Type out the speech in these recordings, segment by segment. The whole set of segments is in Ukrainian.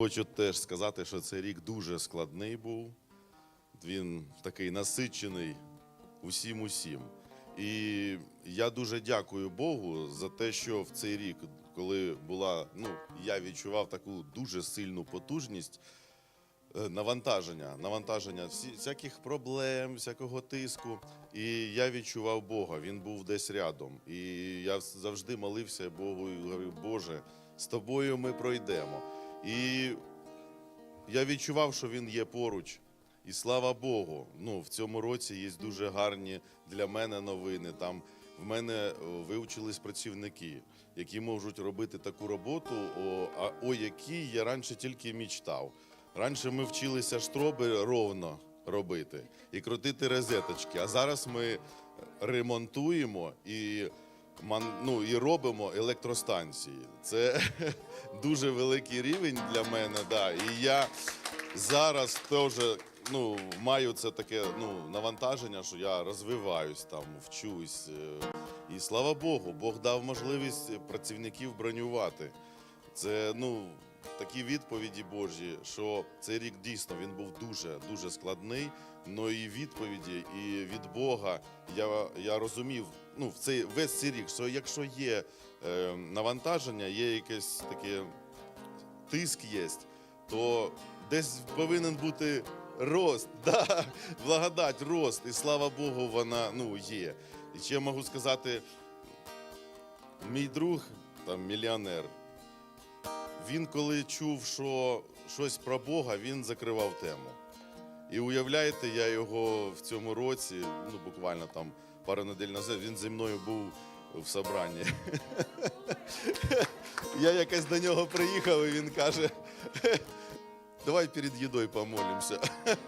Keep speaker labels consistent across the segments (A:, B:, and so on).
A: Хочу теж сказати, що цей рік дуже складний був. Він такий насичений усім усім. І я дуже дякую Богу за те, що в цей рік, коли була, ну, я відчував таку дуже сильну потужність е, навантаження, навантаження всяких проблем, всякого тиску. І я відчував Бога, він був десь рядом. І я завжди молився Богу і говорив, Боже, з тобою ми пройдемо. І я відчував, що він є поруч. І слава Богу, ну в цьому році є дуже гарні для мене новини. Там в мене е, вивчились працівники, які можуть робити таку роботу, о, о якій я раніше тільки мічтав. Раніше ми вчилися штроби ровно робити і крутити розеточки. А зараз ми ремонтуємо і, ну, і робимо електростанції. Це дуже великий рівень для мене. Да. І я зараз теж ну, маю це таке ну, навантаження, що я розвиваюсь там, вчусь. е, І слава Богу, Бог дав можливість працівників бронювати. Це ну, такі відповіді Божі, що цей рік дійсно він був дуже дуже складний. Ну і відповіді, і від Бога я, я розумів ну, в цей весь цей рік, що якщо є е, навантаження, є якесь таке тиск є, то десь повинен бути рост, да, благодать, рост. І слава Богу, вона ну, є. І ще можу сказати, мій друг, там мільйонер, він коли чув, що щось про Бога, він закривав тему. І уявляєте, я його в цьому році, ну буквально там пару неділь назад, він зі мною був в собранні. Я якось до нього приїхав, і він каже: давай перед їдою помолимося.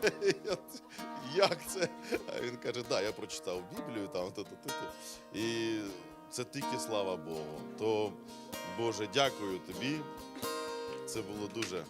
A: Як це? А він каже, да, я прочитав Біблію там, то, то, то, то. І це тільки слава Богу. То, Боже, дякую тобі. Це було дуже